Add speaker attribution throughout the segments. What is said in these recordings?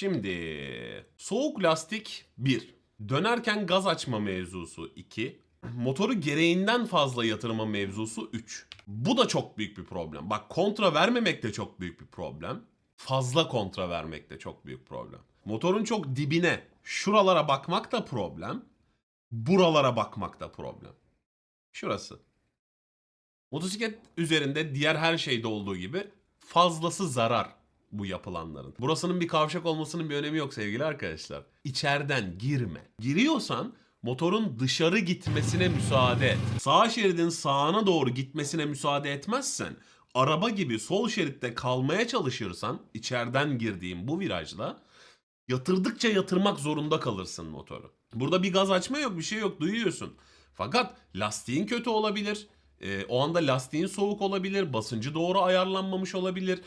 Speaker 1: Şimdi soğuk lastik 1. Dönerken gaz açma mevzusu 2. Motoru gereğinden fazla yatırma mevzusu 3. Bu da çok büyük bir problem. Bak kontra vermemek de çok büyük bir problem. Fazla kontra vermek de çok büyük problem. Motorun çok dibine, şuralara bakmak da problem. Buralara bakmak da problem. Şurası. Motosiklet üzerinde diğer her şeyde olduğu gibi fazlası zarar bu yapılanların. Burasının bir kavşak olmasının bir önemi yok sevgili arkadaşlar. İçeriden girme. Giriyorsan motorun dışarı gitmesine müsaade et. Sağ şeridin sağına doğru gitmesine müsaade etmezsen araba gibi sol şeritte kalmaya çalışırsan içeriden girdiğim bu virajda yatırdıkça yatırmak zorunda kalırsın motoru. Burada bir gaz açma yok bir şey yok duyuyorsun. Fakat lastiğin kötü olabilir. Ee, o anda lastiğin soğuk olabilir, basıncı doğru ayarlanmamış olabilir,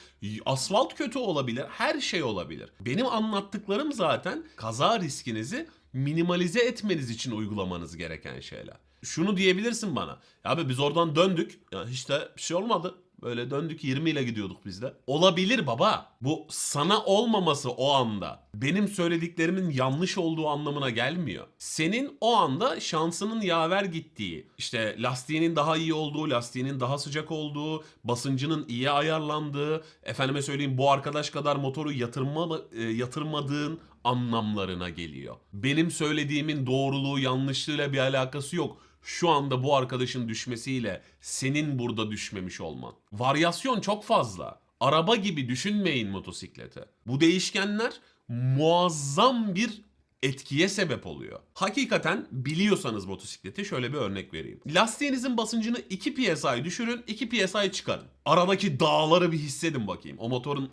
Speaker 1: asfalt kötü olabilir, her şey olabilir. Benim anlattıklarım zaten kaza riskinizi minimalize etmeniz için uygulamanız gereken şeyler. Şunu diyebilirsin bana. Abi biz oradan döndük. Ya hiç de bir şey olmadı. Böyle döndük 20 ile gidiyorduk biz de. Olabilir baba. Bu sana olmaması o anda benim söylediklerimin yanlış olduğu anlamına gelmiyor. Senin o anda şansının yaver gittiği, işte lastiğinin daha iyi olduğu, lastiğinin daha sıcak olduğu, basıncının iyi ayarlandığı, efendime söyleyeyim bu arkadaş kadar motoru yatırma, e, yatırmadığın anlamlarına geliyor. Benim söylediğimin doğruluğu yanlışlığıyla bir alakası yok şu anda bu arkadaşın düşmesiyle senin burada düşmemiş olman. Varyasyon çok fazla. Araba gibi düşünmeyin motosiklete. Bu değişkenler muazzam bir etkiye sebep oluyor. Hakikaten biliyorsanız motosikleti şöyle bir örnek vereyim. Lastiğinizin basıncını 2 PSI düşürün, 2 PSI çıkarın. Aradaki dağları bir hissedin bakayım. O motorun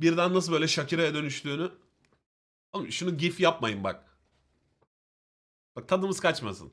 Speaker 1: birden nasıl böyle Shakira'ya dönüştüğünü. Oğlum şunu gif yapmayın bak. Bak tadımız kaçmasın.